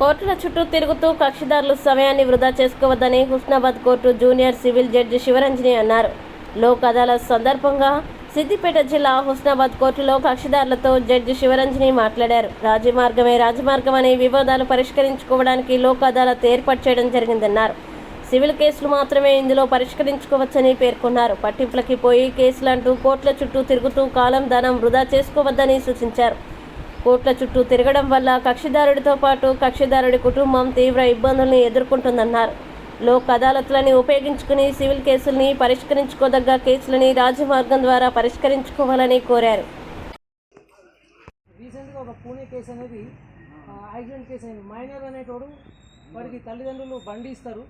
కోర్టుల చుట్టూ తిరుగుతూ కక్షిదారులు సమయాన్ని వృధా చేసుకోవద్దని Husnabad court junior civil judge Sivaranjani అన్నారు. లోక్ అదాలత్ సందర్భంగా సిద్దిపేట జిల్లా హుస్నాబాద్ కోర్టులో కక్షిదారులతో జడ్జి శివరంజని మాట్లాడారు. రాజమార్గమే రాజమార్గం అనే వివాదాలు పరిష్కరించుకోవడానికి లోక్ అదాలత్ ఏర్పాటు చేయడం జరిగిందన్నారు. సివిల్ కేసులు మాత్రమే ఇందులో పరిష్కరించుకోవచ్చని పేర్కొన్నారు. పట్టింపులకి పోయి కేసులంటూ కోర్టుల చుట్టూ తిరుగుతూ కాలం ధనం వృధా చేసుకోవద్దని సూచించారు. కోర్టుల చుట్టూ తిరగడం వల్ల కక్షిదారుడితో పాటు కక్షిదారుడి కుటుంబం తీవ్ర ఇబ్బందులను ఎదుర్కొంటుందన్నారు. లోక్ అదాలత్లని ఉపయోగించుకుని సివిల్ కేసుల్ని పరిష్కరించుకోదగ్గ కేసులని రాజమార్గం ద్వారా పరిష్కరించుకోవాలని కోరారు. రీసెంట్గా ఒక పూణే కేసు అనేది యాక్సిడెంట్ కేసు అయింది మైనర్ అనేటోడు వాడికి తల్లిదండ్రులు బండి ఇస్తారు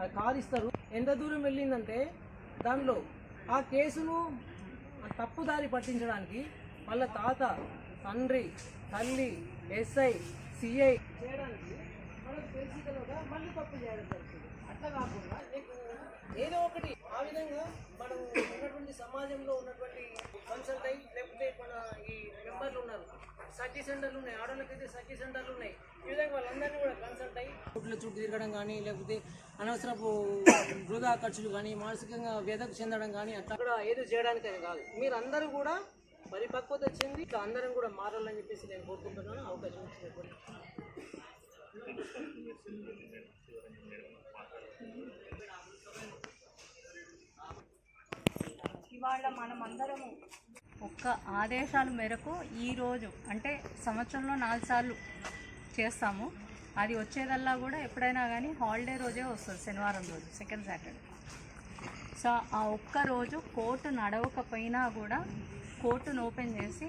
అది కారు ఇస్తారు. ఎంత దూరం వెళ్ళిందంటే దానిలో ఆ కేసును తప్పుదారి పట్టించడానికి వాళ్ళ తాత తండ్రి తల్లి ఎస్ఐ సిఐ చేయడానికి మనకు తెలిసి మళ్ళీ తప్పు చేయడం జరుగుతుంది. అట్లా కాకుండా ఏదో ఒకటి ఆ విధంగా మనం ఉన్నటువంటి సమాజంలో ఉన్నటువంటి కన్సల్ట్ అయ్యి లేకపోతే మన ఈ మెంబర్లు ఉన్నారు. సఖీ సెంటర్లు ఉన్నాయి. ఆడవాళ్ళకైతే సఖీ సెంటర్లు ఉన్నాయి. ఈ విధంగా వాళ్ళందరినీ కూడా కన్సల్ట్ అయ్యి చుట్టూ చుట్టూ తిరగడం కానీ లేకపోతే అనవసరపు వృధా ఖర్చులు కానీ మానసికంగా వ్యధకు చెందడం కానీ అట్లా. కూడా ఏదో చేయడానికి కాదు. మీరు కూడా పరిపక్వత వచ్చింది. ఇట్లా అందరం కూడా మారాలని చెప్పేసి నేను కోరుకుంటున్నాను. అవకాశం ఇచ్చినటువంటి ఇవాళ మనం అందరము ఒక్క ఆదేశాల మేరకు ఈరోజు అంటే సంవత్సరంలో నాలుగు సార్లు చేస్తాము. అది వచ్చేదల్లా కూడా ఎప్పుడైనా కానీ హాలిడే రోజే వస్తుంది శనివారం రోజు సెకండ్ సాటర్డే. సో ఆ ఒక్క రోజు కోర్టు నడవకపోయినా కూడా కోర్టును ఓపెన్ చేసి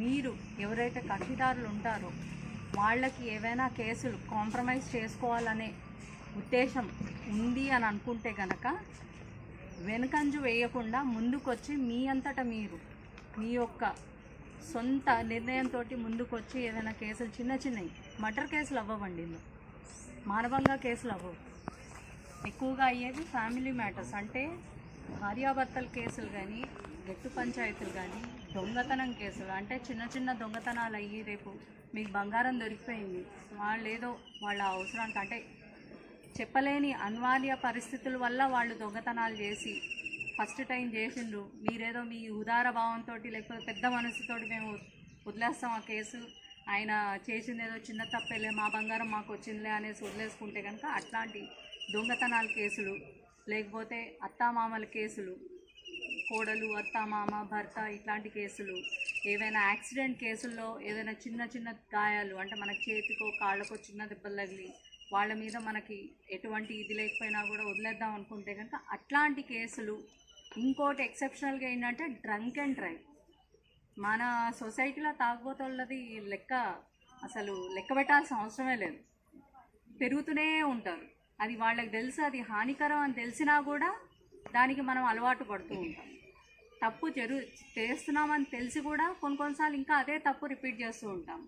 మీరు ఎవరైతే కక్షిదారులు ఉంటారో వాళ్ళకి ఏవైనా కేసులు కాంప్రమైజ్ చేసుకోవాలనే ఉద్దేశం ఉంది అని అనుకుంటే కనుక వెనుకంజు వేయకుండా ముందుకొచ్చి మీ అంతటా మీరు మీ యొక్క సొంత నిర్ణయంతో ముందుకొచ్చి ఏదైనా కేసులు చిన్న చిన్నవి మర్డర్ కేసులు అవ్వవండి మానవంగా కేసులు అవ్వవు. ఎక్కువగా అయ్యేది ఫ్యామిలీ మ్యాటర్స్. అంటే భార్యాభర్తల కేసులు కానీ గట్టు పంచాయతీలు కానీ దొంగతనం కేసులు అంటే చిన్న చిన్న దొంగతనాలు అయ్యి రేపు మీకు బంగారం దొరికిపోయింది. వాళ్ళు ఏదో వాళ్ళ అవసరానికి అంటే చెప్పలేని అనివార్య పరిస్థితుల వల్ల వాళ్ళు దొంగతనాలు చేసి ఫస్ట్ టైం చేసిండ్రు. మీరేదో మీ ఉదార భావంతో లేకపోతే పెద్ద మనసుతోటి మేము వదిలేస్తాం ఆ కేసు. ఆయన చేసింది ఏదో చిన్న తప్పేలే మా బంగారం మాకు వచ్చిందిలే అనేసి వదిలేసుకుంటే కనుక అట్లాంటి దొంగతనాల కేసులు లేకపోతే అత్తామామల కేసులు కోడలు అత్త మామ భర్త ఇట్లాంటి కేసులు. ఏవైనా యాక్సిడెంట్ కేసుల్లో ఏదైనా చిన్న చిన్న గాయాలు అంటే మన చేతికో కాళ్ళకో చిన్న దెబ్బలు తగిలి వాళ్ళ మీద మనకి ఎటువంటి ఇది లేకపోయినా కూడా వదిలేద్దాం అనుకుంటే కనుక అట్లాంటి కేసులు. ఇంకోటి ఎక్సెప్షనల్గా ఏంటంటే డ్రంక్ అండ్ డ్రైవ్. మన సొసైటీలో తాగుబోతున్నది లెక్క అసలు లెక్క పెట్టాల్సిన అవసరమే లేదు. పెరుగుతూనే ఉంటారు. అది వాళ్ళకి తెలుసు అది హానికరం అని తెలిసినా కూడా దానికి మనం అలవాటు పడుతూ ఉంటాం. తప్పు జరు చేస్తున్నామని తెలిసి కూడా కొన్ని కొన్నిసార్లు ఇంకా అదే తప్పు రిపీట్ చేస్తూ ఉంటాం.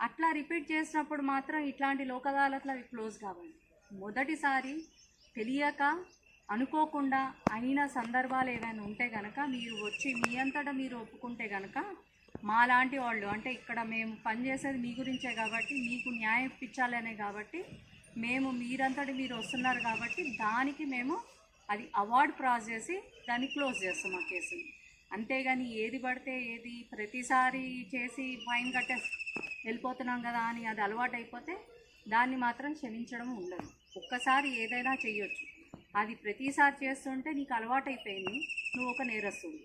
అట్లా రిపీట్ చేసినప్పుడు మాత్రం ఇట్లాంటి లోక్ అవి క్లోజ్ కావాలి మొదటిసారి తెలియక అనుకోకుండా అయిన సందర్భాలు ఏవైనా ఉంటే కనుక మీరు వచ్చి మీ అంతటా మీరు ఒప్పుకుంటే కనుక మాలాంటి వాళ్ళు అంటే ఇక్కడ మేము పనిచేసేది మీ గురించే కాబట్టి మీకు న్యాయం ఇప్పించాలనే కాబట్టి మేము మీరంతటి మీరు వస్తున్నారు కాబట్టి దానికి మేము అది అవార్డు ప్రాస్ చేసి దాన్ని క్లోజ్ చేస్తాం ఆ కేసుని అంతేగాని ఏది పడితే ఏది ప్రతిసారి చేసి ఫైన్ కట్టే వెళ్ళిపోతున్నాం కదా అని అది అలవాటు అయిపోతే దాన్ని మాత్రం క్షమించడం ఉండదు. ఒక్కసారి ఏదైనా చేయొచ్చు అది ప్రతిసారి చేస్తుంటే నీకు అలవాటైపోయింది నువ్వు ఒక నేరస్తుంది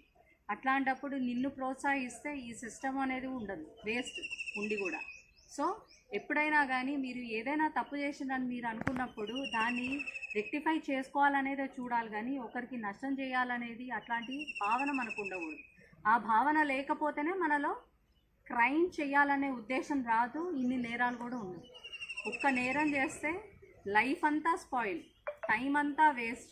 అట్లాంటప్పుడు నిన్ను ప్రోత్సహిస్తే ఈ సిస్టమ్ అనేది ఉండదు. వేస్ట్ ఉండి కూడా. సో ఎప్పుడైనా కానీ మీరు ఏదైనా తప్పు చేసిందని మీరు అనుకున్నప్పుడు దాన్ని రెక్టిఫై చేసుకోవాలనేదే చూడాలి కానీ ఒకరికి నష్టం చేయాలనేది అట్లాంటి భావన మనకు ఉండకూడదు. ఆ భావన లేకపోతేనే మనలో క్రైమ్ చేయాలనే ఉద్దేశం రాదు ఇన్ని నేరాలు కూడా ఉన్నాయి ఒక్క నేరం చేస్తే లైఫ్ అంతా స్పాయిల్ టైం అంతా వేస్ట్.